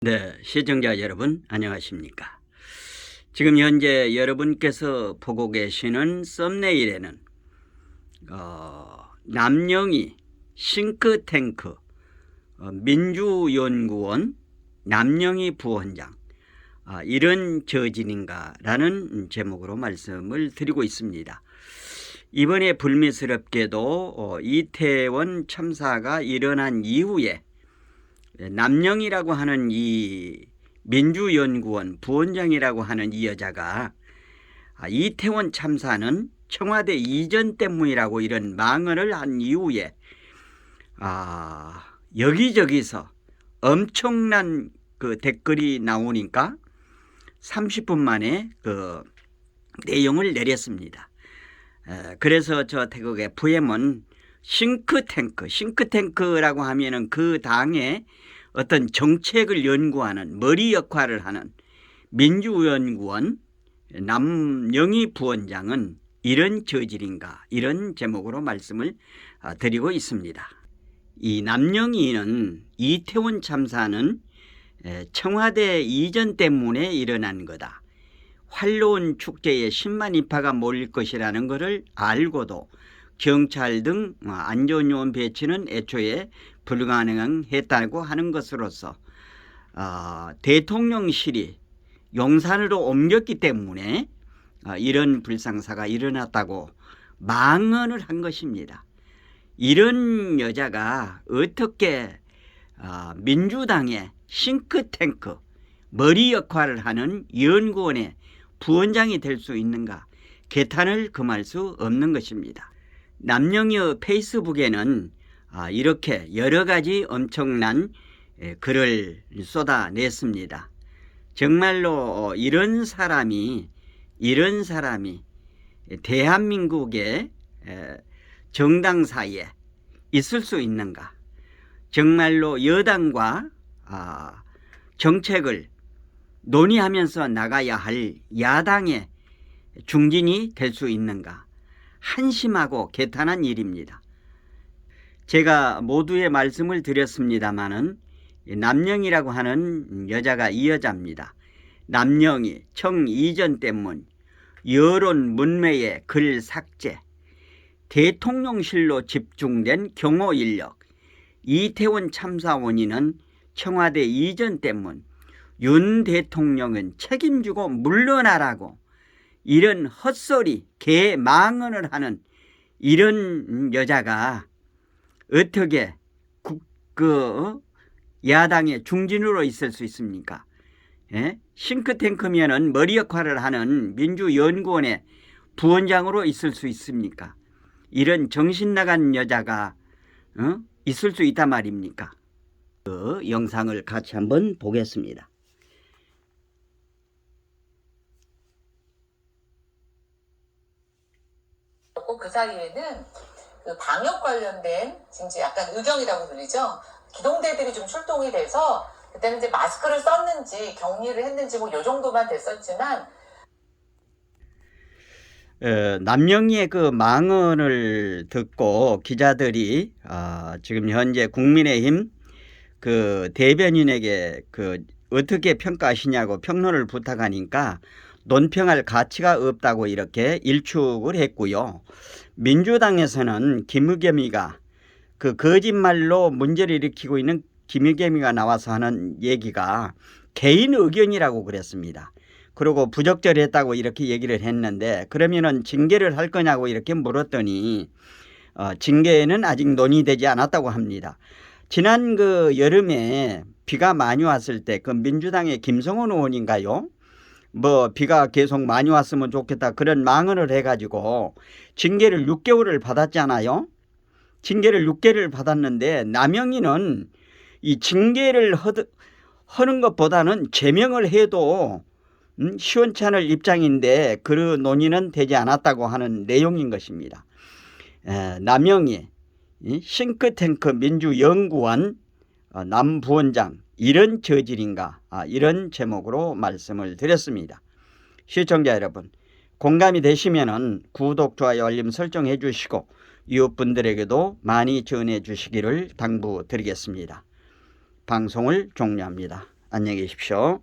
네, 시청자 여러분 안녕하십니까? 지금 현재 여러분께서 보고 계시는 썸네일에는 어, 남영희 싱크탱크 어, 민주연구원 남영희 부원장 아, 이런 저진인가라는 제목으로 말씀을 드리고 있습니다. 이번에 불미스럽게도 어, 이태원 참사가 일어난 이후에 남영이라고 하는 이 민주연구원 부원장이라고 하는 이 여자가 아, 이태원 참사는 청와대 이전 때문이라고 이런 망언을 한 이후에 아, 여기저기서 엄청난 그 댓글이 나오니까 30분 만에 그 내용을 내렸습니다. 에, 그래서 저 태국 FM은 싱크탱크, 싱크탱크라고 하면은 그 당의 어떤 정책을 연구하는 머리 역할을 하는 민주연구원 남영희 부원장은 이런 저질인가 이런 제목으로 말씀을 아, 드리고 있습니다. 이 남영희는 이태원 참사는 에, 청와대 이전 때문에 일어난 거다. 활로운 축제에 10만 인파가 몰릴 것이라는 것을 알고도 경찰 등 안전요원 배치는 애초에 불가능했다고 하는 것으로서 어, 대통령실이 용산으로 옮겼기 때문에 어, 이런 불상사가 일어났다고 망언을 한 것입니다. 이런 여자가 어떻게 어, 민주당의 싱크탱크 머리 역할을 하는 연구원의 부원장이 될 수 있는가 개탄을 금할 수 없는 것입니다. 남영여 페이스북에는 아, 이렇게 여러 가지 엄청난 에, 글을 쏟아냈습니다. 정말로 어, 이런 사람이 이런 사람이 대한민국의 에, 정당 사이에 있을 수 있는가? 정말로 여당과 아, 정책을 논의하면서 나가야 할 야당의 중진이 될 수 있는가? 한심하고 개탄한 일입니다. 제가 모두의 말씀을 드렸습니다마는 남영이라고 하는 여자가 이 여자입니다. 남영이 청 이전 때문 여론 문매의 글 삭제 대통령실로 집중된 경호 인력 이태원 참사 원인은 청와대 이전 때문 윤 대통령은 책임지고 물러나라고 이런 헛소리 개망언을 하는 이런 여자가 어떻게 국, 그 야당의 중진으로 있을 수 있습니까? 예? 싱크탱크면은 머리 역할을 하는 민주연구원의 부원장으로 있을 수 있습니까? 이런 정신 나간 여자가 어? 있을 수 있단 말입니까? 그 영상을 같이 한번 보겠습니다. 꼭그 사이에는 그 방역 관련된 이제 약간 의경이라고 불리죠. 기동대들이 좀 출동이 돼서 그때는 이제 마스크를 썼는지 격리를 했는지 뭐 요 정도만 됐었지만 어, 남영희의 그 망언을 듣고 기자들이 아, 지금 현재 국민의힘 그 대변인에게 그 어떻게 평가하시냐고 평론을 부탁하니까 논평할 가치가 없다고 이렇게 일축을 했고요. 민주당에서는 김의겸이가 그 거짓말로 문제를 일으키고 있는 김의겸이가 나와서 하는 얘기가 개인 의견이라고 그랬습니다. 그리고 부적절했다고 이렇게 얘기를 했는데 그러면은 징계를 할 거냐고 이렇게 물었더니 어, 징계는 아직 논의되지 않았다고 합니다. 지난 그 여름에 비가 많이 왔을 때 그 민주당의 김성원 의원인가요? 뭐 비가 계속 많이 왔으면 좋겠다 그런 망언을 해가지고 징계를 6개월을 받았잖아요. 징계를 6개월을 받았는데 남영희는 이 징계를 허드, 하는 것보다는 제명을 해도 음, 시원찮을 입장인데 그 논의는 되지 않았다고 하는 내용인 것입니다. 에, 남영희 이 싱크탱크 민주연구원 어, 남부원장 이런 저질인가 아, 이런 제목으로 말씀을 드렸습니다. 시청자 여러분 공감이 되시면은 구독, 좋아요, 알림 설정해 주시고 이웃분들에게도 많이 전해 주시기를 당부드리겠습니다. 방송을 종료합니다. 안녕히 계십시오.